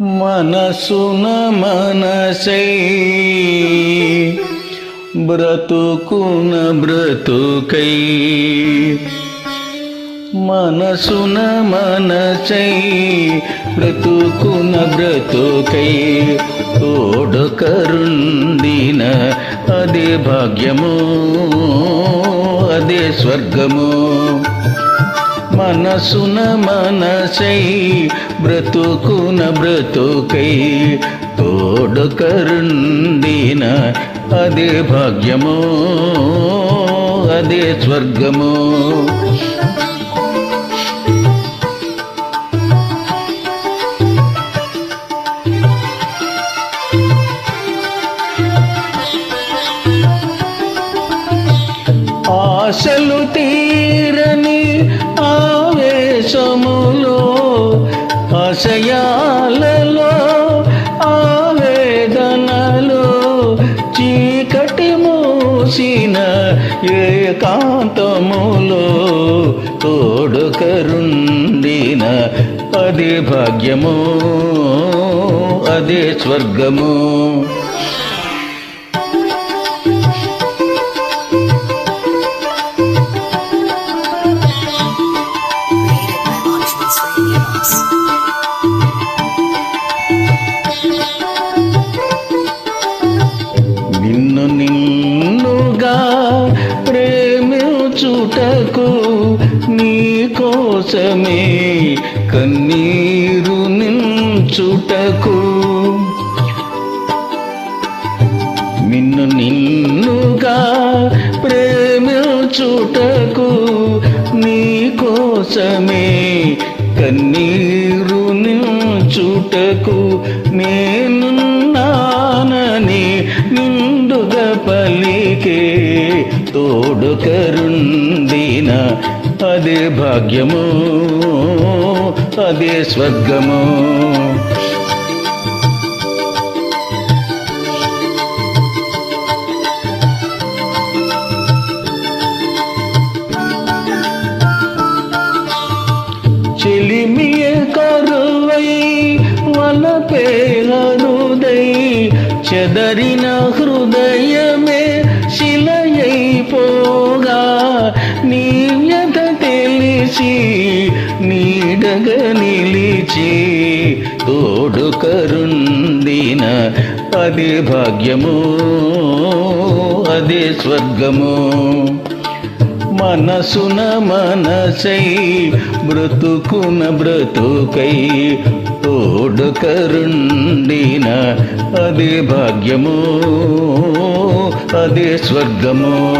మనసున మనసై. బ్రతుకున బ్రతుకై. మనసున మనసై. బ్రతుకున బ్రతుకై. తోడు కరుండిన అదే భాగ్యము అదే స్వర్గము. మనసున మనసై బ్రతుకున బ్రతుకై తోడు కరుండిన అదే భాగ్యము అదే స్వర్గము. ఆశలు తీ మూసిన ఏకాంతములో తోడు కరుండిన అదే భాగ్యము అదే స్వర్గము. చూటకు నీ కోసమే కన్నీరు నించుటకు. నిన్ను నిన్నుగా ప్రేమించుటకు నీ కోసమే కన్నీరు నించుటకు నేనున్నానని నిండుగా పలికే తోడు కరుండిన అదే భాగ్యము అదే స్వర్గము. చెలిమియ కరువై వలపే హృదై చెదరి నిలిచి నీడగ నిలిచి తోడు కరుండిన అదే భాగ్యము అదే స్వర్గము. మనసున మనసై బ్రతుకున బ్రతుకై తోడు కరుండిన అదే భాగ్యము అదే స్వర్గము.